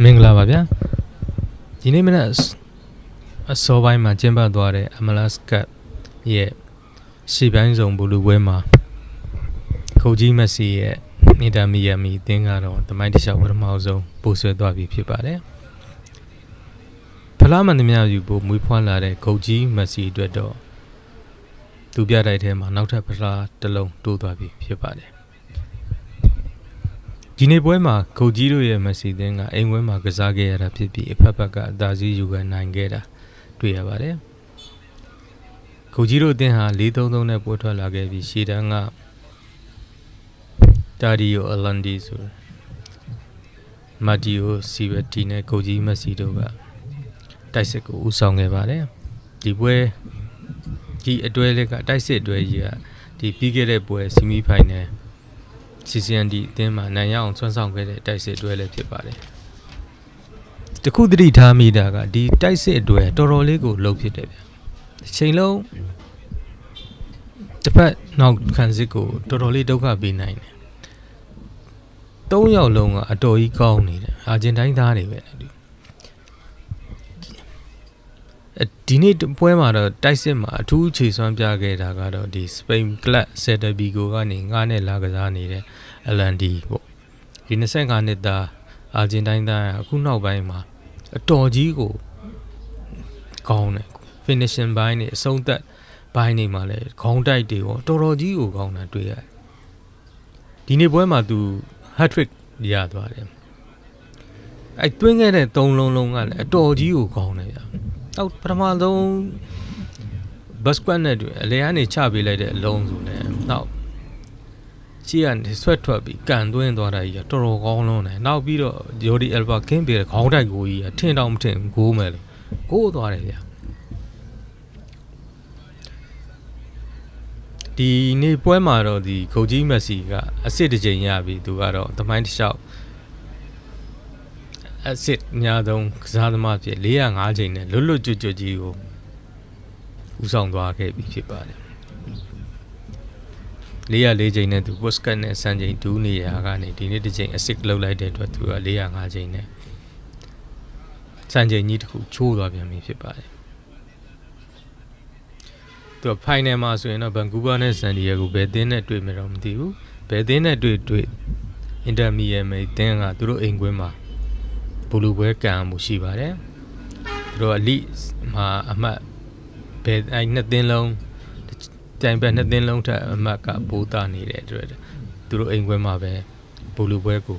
မင်္ဂလာပါဗျာဒီနေ့မနက်အစအစောပိုင်းမှာကျင်းပသွားတဲ့ MLS Cup ရဲ့ရှေ့ပိုင်းဆောင်ဘူလူပွဲမှာကိုကြီးမက်ဆီရဲ့အင်တာမီယမ်မီအသင်းကတော့တမိုင်းတစ်လျှောက်ပထမဆုံးပို့ဆွဲသွားပြီဖြစ်ပါတယ်ဖလားမန်သမျှယူဖို့မွေးဖွားလာတဲ့ကိုကြီးမက်ဆီအတွက်တော့သူပြတိုက်ထဲမှာနောက်ထပ်ဖလားတစ်လုံးတိုးသွားပြီဖြစ်ပါတယ် ဒီနေ့ပွဲမှာကိုကြီးတို့ရဲ့မက်ဆီသင်းကအိမ်ဝဲမှာကစားခဲ့ရတာဖြစ်ပြီးအဖက်ဖက်ကအသာစီးယူကန်နိုင်ခဲ့တာတွေ့ရပါတယ်ကိုကြီးတို့အသင်းဟာ4-3-3နဲ့ပို့ထွက်လာခဲ့ပြီးရှေ့တန်းကတာဒီယိုအလန်ဒီဆိုမာတီယိုစီဗတီနဲ့ကိုကြီးမက်ဆီတို့ကတိုက်စစ်ကိုဦးဆောင်ခဲ့ပါတယ်ဒီပွဲဒီအတွဲလက်ကတိုက်စစ်အတွဲကြီးကဒီပြီးခဲ့တဲ့ပွဲဆီမီဖိုင်နယ် CCND အသင်းမှာနိုင်ရအောင်ဆွမ်းဆောင်ခဲ့တဲ့တိုက်စစ်အတွဲလည်းဖြစ်ပါတယ်တခုသတိထားမိတာကဒီတိုက်စစ်အတွဲတော်တော်လေးကိုလှုပ်ဖြစ်တယ်ဗျအချိန်လုံးတစ်ဖက်နောက်ခံစစ်ကိုတော်တော်လေးဒုက္ခပေးနိုင်တယ်သုံးယောက်လုံးကအတော်ကြီးကောင်းနေတယ်အာဂျင်တိုင်းသားတွေပဲလေ ဒီဒီနေ့ပွဲမှာတော့တိုက်စစ်မှာအထူးခြေစွမ်းပြခဲ့တာကတော့ဒီ Spain Club Celta Vigo ကနေငားနဲ့လာကစားနေတဲ့ LND ပေါ့ဒီ25နှစ်သားအာဂျင်တိုင်းသားကအခုနောက်ပိုင်းမှာအတော်ကြီးကိုကောင်းတယ် finishing ဘိုင်းနေအဆုံးသက်ဘိုင်းနေမှာလဲခေါင်းတိုက်တွေပေါ့တော်တော်ကြီးကိုကောင်းတာတွေ့ရတယ်ဒီနေ့ပွဲမှာသူ hat trick ရသွားတယ်အဲတွင်းခဲ့တဲ့၃လုံးလုံးကလည်းအတော်ကြီးကိုကောင်းတယ်ဗျာ တော့ပထမဆုံးဘတ်စကွတ်နဲ့တွေ့အလဲကနေချပေးလိုက်တဲ့အလုံးစုနဲ့နောက်ရှေ့ကနေဆွဲထွက်ပြီးကန်သွင်းသွားတာကြီးကတော်တော်ကောင်းလုံးတယ်နောက်ပြီးတော့ဂျိုဒီအယ်ဘာကင်းပေးတဲ့ခေါင်းတိုက်ကိုကြီးကထင်တော့မထင်ဂိုးမယ်လို့ဂိုးသွားတယ်ဗျာဒီနေ့ပွဲမှာတော့ဒီဂုတ်ကြီးမက်ဆီကအစ်စ်တစ်ချိန်ရပြီသူကတော့သမိုင်းတစ်လျှောက် အစ်စ်အများဆုံးကစားသမားဖြစ်405ချိန်နဲ့လွတ်လွတ်ကျွတ်ကျွတ်ကြီးကိုဦးဆောင်သွားခဲ့ပြီဖြစ်ပါတယ်404ချိန်နဲ့သူပုစကတ်နဲ့စံချိန်ဒူးနေရာကနေဒီနေ့တစ်ချိန်အစ်စ်လောက်လိုက်တဲ့အတွက်သူက405ချိန်နဲ့စံချိန်ကြီးတစ်ခုချိုးသွားပြန်ပြီဖြစ်ပါတယ်သူက final မှာဆိုရင်တော့ Vancouver နဲ့ San Diego ဘယ်သင်းနဲ့တွေ့မယ်တော့မသိဘူးဘယ်သင်းနဲ့တွေ့တွေ့ Intermediate မိတင်းကသူတို့အိမ်ကွင်းမှာ ဘူလူပွဲကန်မှုရှိပါတယ်သူတို့ elite မှာအမှတ်ဘယ်အဲနှစ်သင်းလုံးတိုင်ဘက်နှစ်သင်းလုံးထက်အမှတ်ကပိုးတာနေတဲ့အတွက်သူတို့အိမ်ကွင်းမှာပဲဘူလူပွဲကို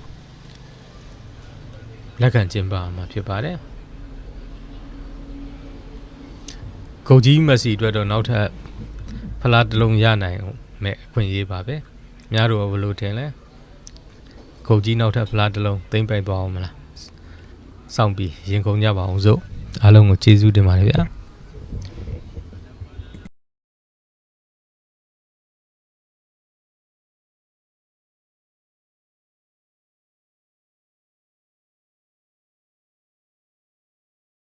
လက်ခံကျင်းပမှာဖြစ်ပါတယ်ကိုကြီးမက်ဆီအတွက်တော့နောက်ထပ်ဖလားတစ်လုံးရနိုင်မဲ့အခွင့်အရေးပါပဲများတို့ဘယ်လိုထင်လဲကိုကြီးနောက်ထပ်ဖလားတစ်လုံးသိမ့်ပိုက်သွားအောင်မလား စောင့်ပြီးရင်ကုန်ကြပါအောင်စို့အားလုံးကိုကျေးဇူးတင်ပါတယ်ဗျာ